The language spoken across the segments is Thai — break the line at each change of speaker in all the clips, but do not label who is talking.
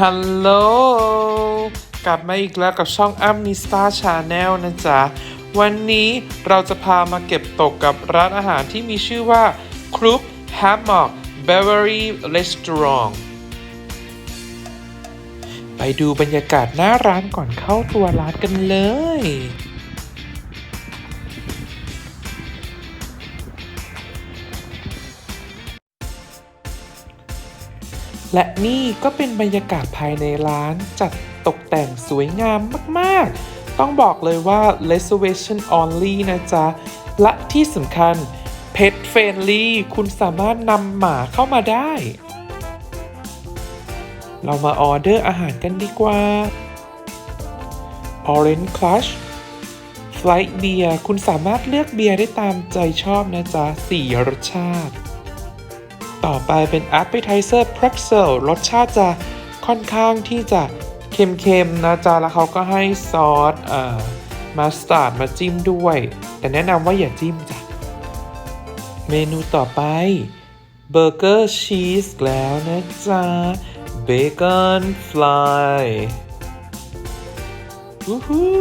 ฮัลโหล กลับมาอีกแล้วกับช่องอัมนิสตาชาแนลนะจ๊ะ วันนี้เราจะพามาเก็บตกกับร้านอาหารที่มีชื่อว่าครุปแฮมมอกเบเวอรี่รีสตอรองไปดูบรรยากาศหน้าร้านก่อนเข้าตัวร้านกันเลย และนี่ก็เป็นบรรยากาศภายในร้านจัดตกแต่งสวยงามมากๆ ต้องบอกเลยว่า reservation only นะจ๊ะ และที่สำคัญ pet friendly คุณสามารถนำหมาเข้ามาได้ เรามาออเดอร์อาหารกันดีกว่า Orange Crush Flight Beer คุณสามารถเลือกเบียร์ได้ตามใจชอบนะจ๊ะ 4 รสชาติ ต่อไปเป็น appetizer pretzel รสชาติจะค่อนข้างที่จะเค็มๆนะจ๊ะ แล้วเขาก็ให้ซอสเอ่อมาสตาร์ดมาจิ้มด้วย แต่แนะนำว่าอย่าจิ้มจ้ะ เมนูต่อไปเบอร์เกอร์ชีสแล้วนะจ๊ะเบคอนฟลายวู้ฮู้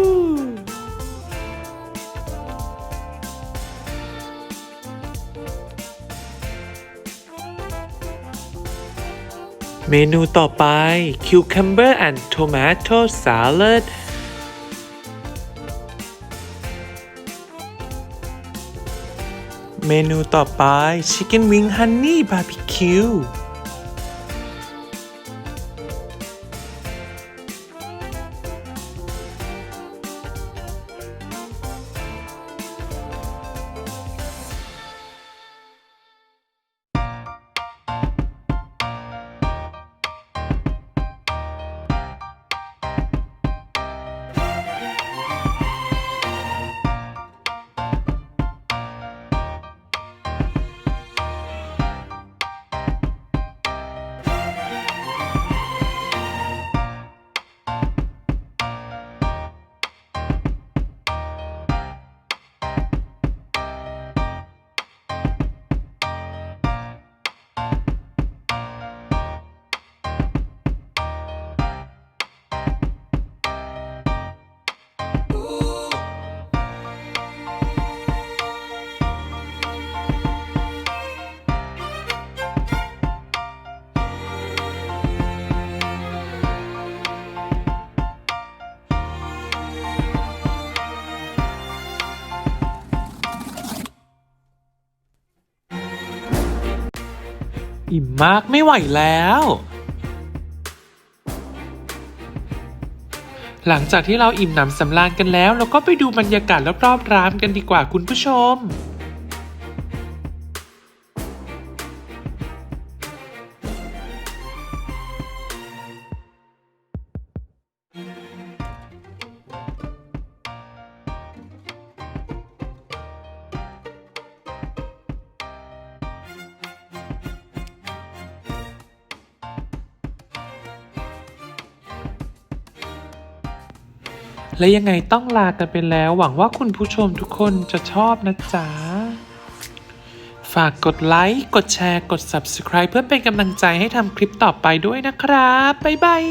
เมนูต่อไป cucumber and tomato salad เมนูต่อไป chicken wing honey barbecue อิ่มมากไม่ไหวแล้ว หลังจากที่เราอิ่มหนำสำราญกันแล้ว เราก็ไปดูบรรยากาศรอบๆร้านกันดีกว่าคุณผู้ชม และยังไงต้องลากันไปแล้ว หวังว่าคุณผู้ชมทุกคนจะชอบนะจ๊ะ ฝากกดไลค์ กดแชร์ กด Subscribe เพื่อเป็นกำลังใจให้ทำคลิปต่อไปด้วยนะครับ บ๊ายบาย